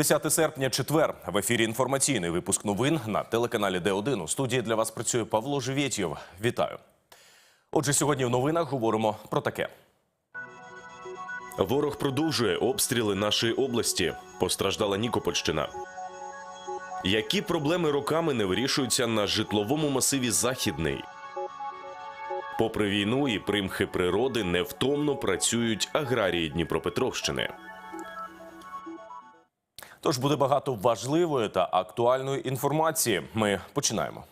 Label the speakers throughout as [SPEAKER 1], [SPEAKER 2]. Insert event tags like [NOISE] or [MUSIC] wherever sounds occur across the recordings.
[SPEAKER 1] 10 серпня, четвер. В ефірі інформаційний випуск новин на телеканалі Д1. У студії для вас працює Павло Живєтєв. Вітаю. Отже, сьогодні в новинах говоримо про таке.
[SPEAKER 2] Ворог продовжує обстріли нашої області. Постраждала Нікопольщина. Які проблеми роками не вирішуються на житловому масиві Західний? Попри війну і примхи природи, невтомно працюють аграрії Дніпропетровщини.
[SPEAKER 1] Тож буде багато важливої та актуальної інформації. Ми починаємо.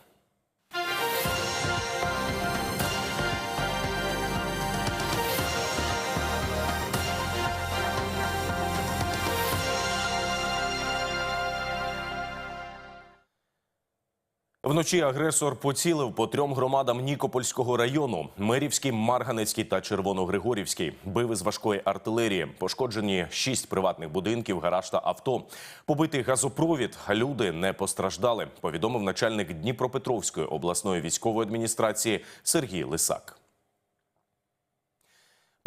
[SPEAKER 1] Вночі агресор поцілив по трьом громадам Нікопольського району: Мирівський, Марганецький та Червоногригорівський. Бив із важкої артилерії. Пошкоджені шість приватних будинків, гараж та авто. Побитий газопровід. Люди не постраждали. Повідомив начальник Дніпропетровської обласної військової адміністрації Сергій Лисак.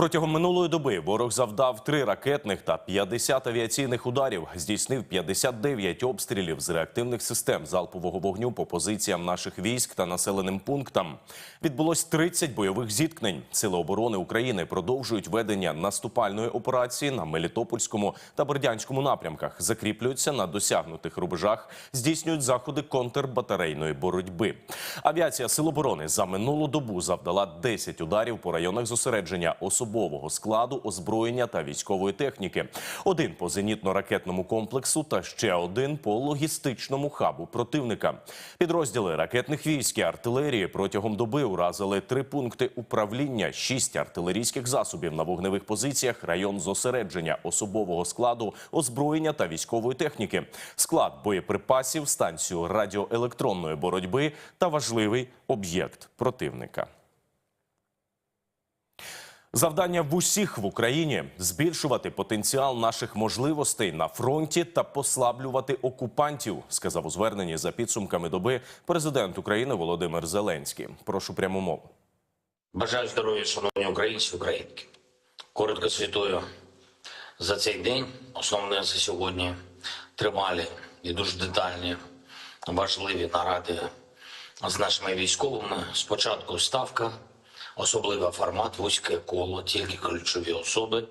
[SPEAKER 1] Протягом минулої доби ворог завдав три ракетних та 50 авіаційних ударів, здійснив 59 обстрілів з реактивних систем залпового вогню по позиціям наших військ та населеним пунктам. Відбулось 30 бойових зіткнень. Сили оборони України продовжують ведення наступальної операції на Мелітопольському та Бердянському напрямках, закріплюються на досягнутих рубежах, здійснюють заходи контрбатарейної боротьби. Авіація Сил оборони за минулу добу завдала 10 ударів по районах зосередження особового складу, озброєння та військової техніки. Один по зенітно-ракетному комплексу та ще один по логістичному хабу противника. Підрозділи ракетних військ і артилерії протягом доби уразили три пункти управління, шість артилерійських засобів на вогневих позиціях, район зосередження особового складу, озброєння та військової техніки, склад боєприпасів, станцію радіоелектронної боротьби та важливий об'єкт противника. Завдання в усіх в Україні збільшувати потенціал наших можливостей на фронті та послаблювати окупантів, сказав у зверненні за підсумками доби президент України Володимир Зеленський. Прошу пряму мову.
[SPEAKER 3] Бажаю здоров'я, шановні українці українки. Коротко світую за цей день. Основне за сьогодні тривалі і дуже детальні важливі наради з нашими військовими. Спочатку ставка, особливий формат, вузьке коло, тільки ключові особи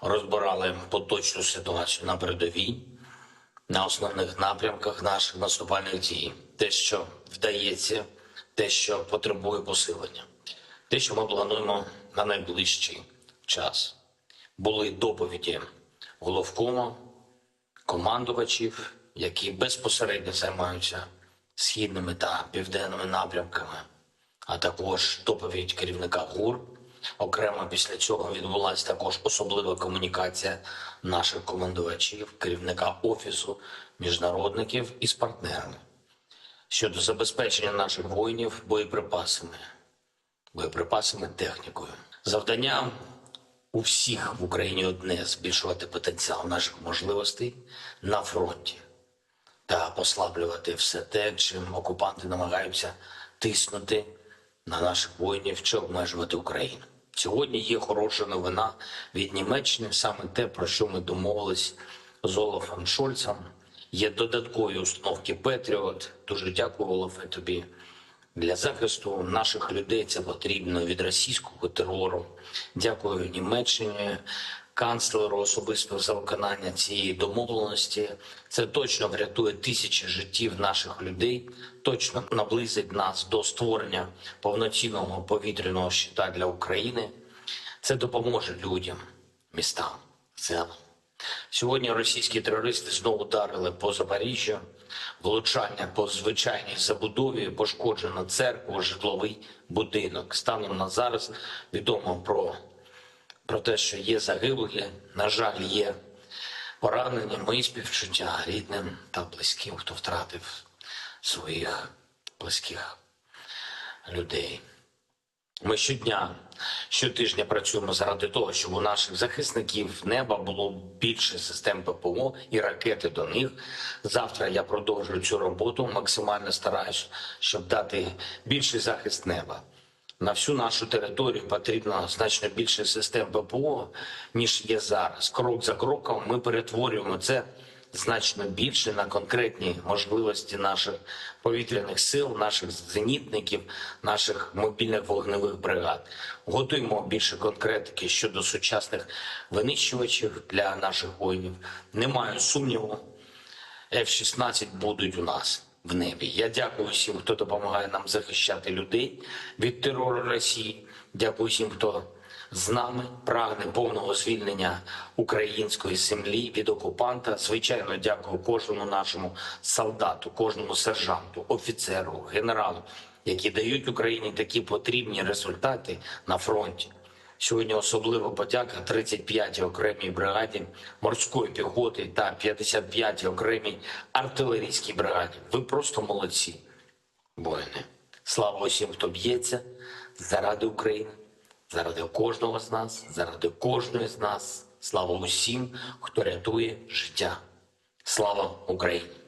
[SPEAKER 3] розбирали поточну ситуацію на передовій, на основних напрямках наших наступальних дій. Те, що вдається, те, що потребує посилення, те, що ми плануємо на найближчий час. Були доповіді головкома, командувачів, які безпосередньо займаються східними та південними напрямками, а також доповідь керівника ГУР. Окремо після цього відбулася також особлива комунікація наших командувачів, керівника офісу міжнародників із партнерами щодо забезпечення наших воїнів боєприпасами, боєприпасами, технікою. Завдання у всіх в Україні одне збільшувати потенціал наших можливостей на фронті та послаблювати все те, чим окупанти намагаються тиснути на наших воїнів чи обмежувати Україну. Сьогодні є хороша новина від Німеччини, саме те, про що ми домовились з Олафом Шольцем. Є додаткові установки Петріот. Дуже дякую, Олафе, тобі. Для захисту наших людей це потрібно від російського терору. Дякую Німеччині, канцлеру особисто за виконання цієї домовленості. Це точно врятує тисячі життів наших людей, точно наблизить нас до створення повноцінного повітряного щита для України. Це допоможе людям, містам, селам. Сьогодні російські терористи знову ударили по Запоріжжю, влучання по звичайній забудові, пошкоджено церкву, житловий будинок. Станом на зараз відомо про, про те, що є загиблі, на жаль, є поранені. Мої співчуття рідним та близьким, хто втратив своїх близьких людей. Ми щодня, щотижня працюємо заради того, щоб у наших захисників неба було більше систем ППО і ракети до них. Завтра я продовжую цю роботу. Максимально стараюсь, щоб дати більший захист неба. На всю нашу територію потрібно значно більше систем ППО, ніж є зараз. Крок за кроком ми перетворюємо це значно більше на конкретні можливості наших повітряних сил, наших зенітників, наших мобільних вогневих бригад. Готуємо більше конкретики щодо сучасних винищувачів для наших воїнів. Немає сумніву, F-16 будуть у нас в небі. Я дякую всім, хто допомагає нам захищати людей від терору Росії. Дякую всім, хто з нами прагне повного звільнення української землі від окупанта. Звичайно, дякую кожному нашому солдату, кожному сержанту, офіцеру, генералу, які дають Україні такі потрібні результати на фронті. Сьогодні особлива подяка 35-й окремій бригаді морської піхоти та 55-й окремій артилерійській бригаді. Ви просто молодці, воїни. Слава усім, хто б'ється заради України, заради кожного з нас, заради кожної з нас. Слава усім, хто рятує життя. Слава Україні!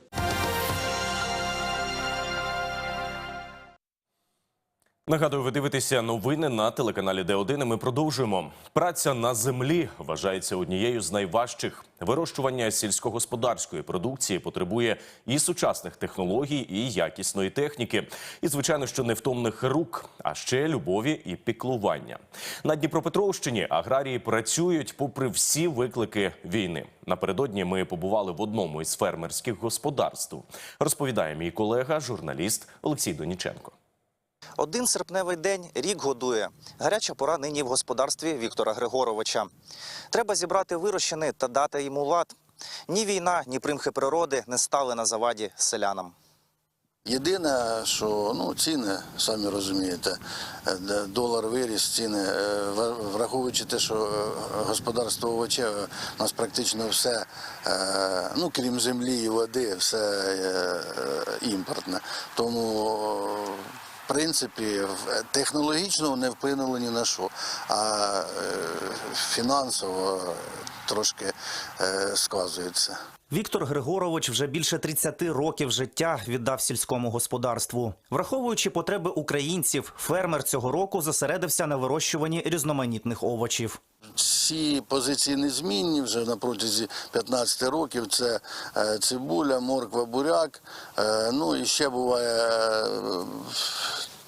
[SPEAKER 1] Нагадую, ви дивитеся новини на телеканалі Д1. і Ми продовжуємо. Праця на землі вважається однією з найважчих. Вирощування сільськогосподарської продукції потребує і сучасних технологій, і якісної техніки, і звичайно, що невтомних рук, а ще любові і піклування. На Дніпропетровщині аграрії працюють попри всі виклики війни. Напередодні ми побували в одному із фермерських господарств. Розповідає мій колега, журналіст Олексій Доніченко.
[SPEAKER 4] Один серпневий день рік годує. Гаряча пора нині в господарстві Віктора Григоровича. Треба зібрати вирощений та дати йому лад. Ні війна, ні примхи природи не стали на заваді селянам.
[SPEAKER 5] Єдине, що ну, ціни, самі розумієте, е, долар виріс, ціни, е, враховуючи те, що е, господарство овочеве, у нас практично все, ну крім землі і води, все імпортне. Тому, принципі, в- технологічно не вплинуло ні на що, а е, фінансово трошки е, сказується.
[SPEAKER 4] Віктор Григорович вже більше 30 років життя віддав сільському господарству. Враховуючи потреби українців, фермер цього року зосередився на вирощуванні різноманітних овочів.
[SPEAKER 5] Всі позиції незмінні вже на протязі 15 років. Це е, цибуля, морква, буряк. Е, Ну і ще буває е,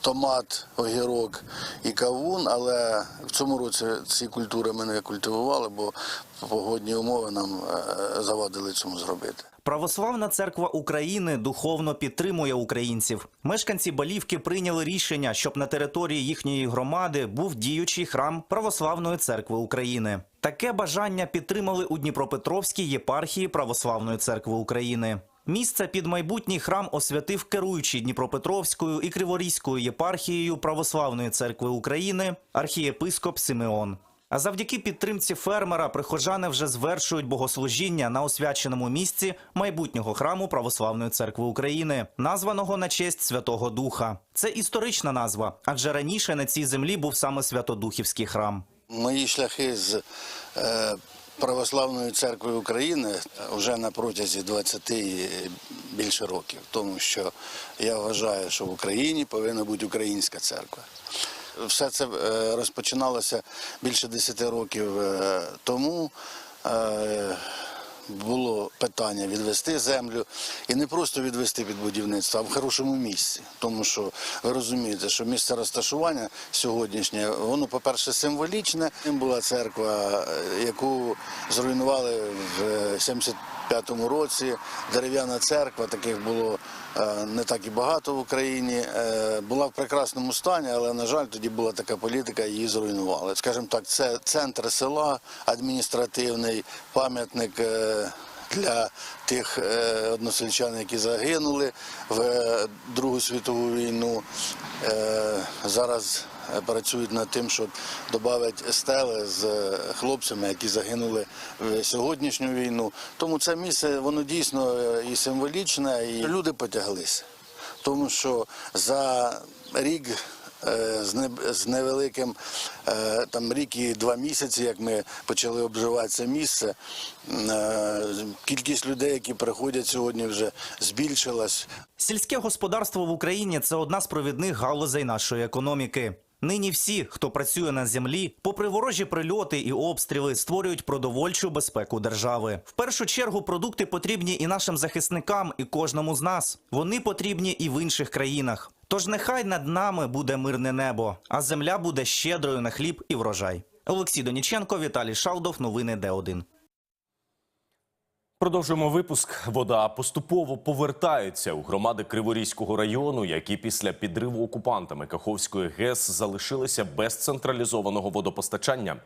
[SPEAKER 5] томат, огірок і кавун. Але в цьому році ці культури ми не культивували, бо погодні умови нам е, завадили цьому зробити.
[SPEAKER 4] Православна церква України духовно підтримує українців. Мешканці Балівки прийняли рішення, щоб на території їхньої громади був діючий храм Православної церкви України. Таке бажання підтримали у Дніпропетровській єпархії Православної церкви України. Місце під майбутній храм освятив керуючий Дніпропетровською і Криворізькою єпархією Православної церкви України архієпископ Симеон. А завдяки підтримці фермера прихожани вже звершують богослужіння на освяченому місці майбутнього храму Православної церкви України, названого на честь Святого Духа. Це історична назва, адже раніше на цій землі був саме Святодухівський храм.
[SPEAKER 5] Мої шляхи з е, Православної церкви України вже на протязі 20 і більше років, тому що я вважаю, що в Україні повинна бути українська церква. Все це е, розпочиналося більше 10 років е, тому. Е, було питання відвести землю і не просто відвести під будівництво, а в хорошому місці. Тому що ви розумієте, що місце розташування сьогоднішнє, воно, по-перше, символічне. Була церква, е, яку зруйнували в 75-му році. Дерев'яна церква, таких було е, не так і багато в Україні. Е, Була в прекрасному стані, але, на жаль, тоді була така політика, її зруйнували. Скажімо так, це центр села адміністративний, пам'ятник. е, Для тих односельчан, які загинули в Другу світову війну, зараз працюють над тим, щоб додати стели з е, хлопцями, які загинули в сьогоднішню війну. Тому це місце воно дійсно е, і символічне, і люди потяглися. Тому що за рік е, з не- з невеликим е, там рік і два місяці, як ми почали обживати це місце, е, кількість людей, які приходять сьогодні, вже збільшилась.
[SPEAKER 4] Сільське господарство в Україні це одна з провідних галузей нашої економіки. Нині всі, хто працює на землі, попри ворожі прильоти і обстріли, створюють продовольчу безпеку держави. В першу чергу продукти потрібні і нашим захисникам, і кожному з нас. Вони потрібні і в інших країнах. Тож нехай над нами буде мирне небо, а земля буде щедрою на хліб і врожай. Олексій Доніченко, Віталій Шалдов. Новини Д1.
[SPEAKER 1] Продовжуємо випуск. Вода поступово повертається у громади Криворізького району, які після підриву окупантами Каховської ГЕС залишилися без централізованого водопостачання.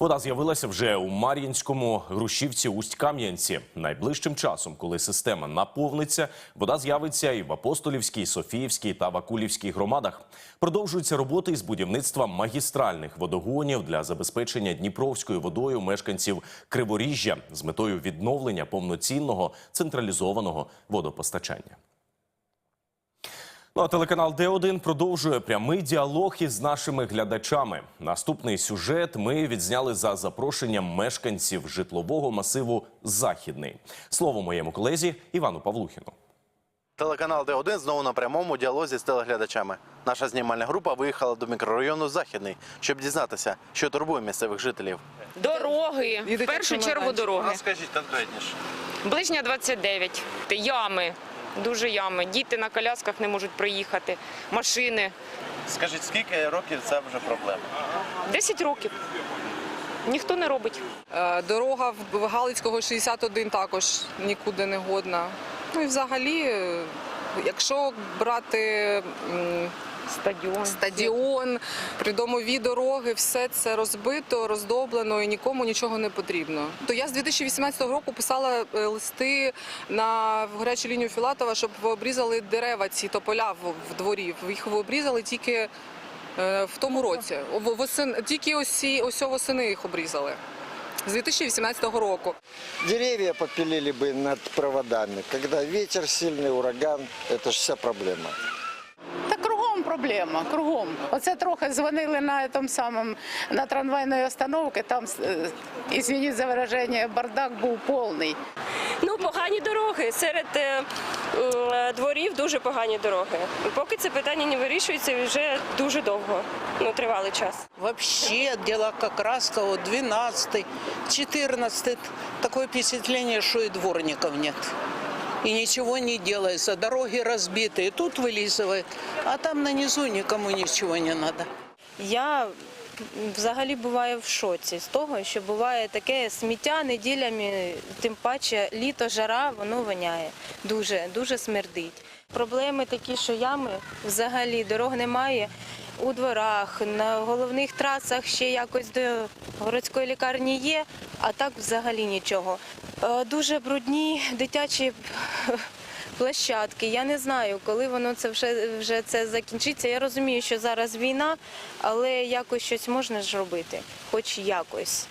[SPEAKER 1] Вода з'явилася вже у Мар'їнському, Грушівці, Усть-Кам'янці. Найближчим часом, коли система наповниться, вода з'явиться і в Апостолівській, Софіївській та Вакулівській громадах. Продовжуються роботи із будівництва магістральних водогонів для забезпечення Дніпровською водою мешканців Криворіжжя з метою відновлення повноцінного централізованого водопостачання. Ну а телеканал Д1 продовжує прямий діалог із нашими глядачами. Наступний сюжет ми відзняли за запрошенням мешканців житлового масиву Західний. Слово моєму колезі Івану Павлухіну.
[SPEAKER 6] Телеканал Д1 знову на прямому діалозі з телеглядачами. Наша знімальна група виїхала до мікрорайону Західний, щоб дізнатися, що турбує місцевих жителів.
[SPEAKER 7] Дороги, в першу чергу дороги.
[SPEAKER 6] скажіть конкретніше.
[SPEAKER 7] Ближня 29, ями, дуже ями. Діти на колясках не можуть проїхати, машини.
[SPEAKER 6] Скажіть, скільки років це вже проблема?
[SPEAKER 7] 10 років. Ніхто не робить.
[SPEAKER 8] Е, Дорога в Галицького 61 також нікуди не годна. Ну і взагалі, якщо брати
[SPEAKER 7] Стадіон.
[SPEAKER 8] стадіон, придомові дороги, все це розбито, роздоблено і нікому нічого не потрібно. То я з 2018 року писала е, листи на гарячу лінію Філатова, щоб обрізали дерева, ці тополя в, в дворі. Їх обрізали тільки е, в тому році. Тільки ось, ось восени їх обрізали З 2018 року.
[SPEAKER 9] Деревья попилили бы над проводами. Когда ветер сильный, ураган, это же вся проблема.
[SPEAKER 10] Проблема, кругом. Оце трохи дзвонили на тому самому на трамвайної остановки. Там, е, ізвініть за вираження, бардак був повний.
[SPEAKER 11] Ну, погані дороги. Серед е, дворів дуже погані дороги. Поки це питання не вирішується вже дуже довго, ну, тривалий час.
[SPEAKER 12] Вообще дела как раз вот 12 14 Такое впечатление, что и дворников нет И ничего не делается. Дороги разбиты. И тут вылизывает. А там на низу никому ничего не надо.
[SPEAKER 11] Я взагалі буваю в шоці з того, що буває таке сміття неділями, тим паче літо, жара, воно воняє. Дуже, дуже смердить. Проблеми такі, що ями взагалі дорог немає. У дворах, на головних трасах ще якось до городської лікарні є, а так взагалі нічого. Е, Дуже брудні дитячі [LAUGHS] площадки. Я не знаю, коли воно це вже, вже це закінчиться. Я розумію, що зараз війна, але якось щось можна ж робити, хоч якось.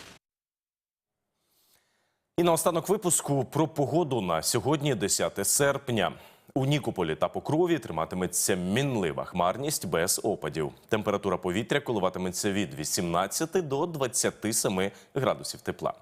[SPEAKER 1] І наостанок випуску про погоду на сьогодні, 10 серпня. У Нікополі та Покрові триматиметься мінлива хмарність без опадів. Температура повітря коливатиметься від 18 до 27 градусів тепла.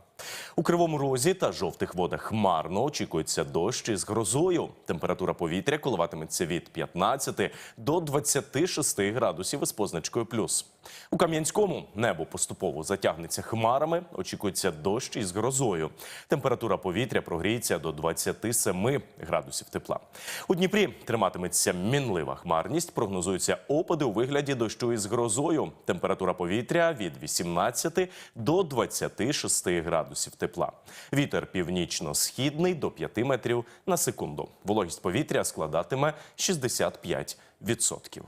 [SPEAKER 1] У Кривому Розі та жовтих водах хмарно очікується дощ із грозою. Температура повітря коливатиметься від 15 до 26 градусів із позначкою плюс. У Кам'янському небо поступово затягнеться хмарами. Очікується дощ із грозою. Температура повітря прогріється до 27 градусів тепла. У Дніпрі триматиметься мінлива хмарність. Прогнозуються опади у вигляді дощу із грозою. Температура повітря від 18 до 26 градусів тепла. Вітер північно-східний до 5 метрів на секунду. Вологість повітря складатиме 65%.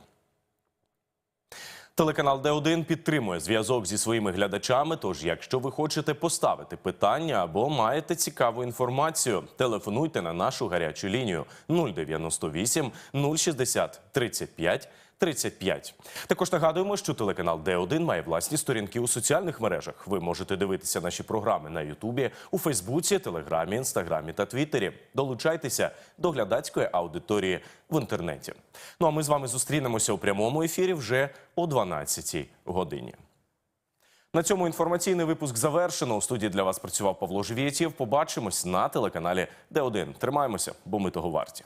[SPEAKER 1] Телеканал Д1 підтримує зв'язок зі своїми глядачами. Тож, якщо ви хочете поставити питання або маєте цікаву інформацію, телефонуйте на нашу гарячу лінію 098 060 35 35. Також нагадуємо, що телеканал Д1 має власні сторінки у соціальних мережах. Ви можете дивитися наші програми на Ютубі, у Фейсбуці, Телеграмі, Інстаграмі та Твіттері. Долучайтеся до глядацької аудиторії в інтернеті. Ну а ми з вами зустрінемося у прямому ефірі вже о 12 годині. На цьому інформаційний випуск завершено. У студії для вас працював Павло Живєтєв. Побачимось на телеканалі Д1. Тримаємося, бо ми того варті.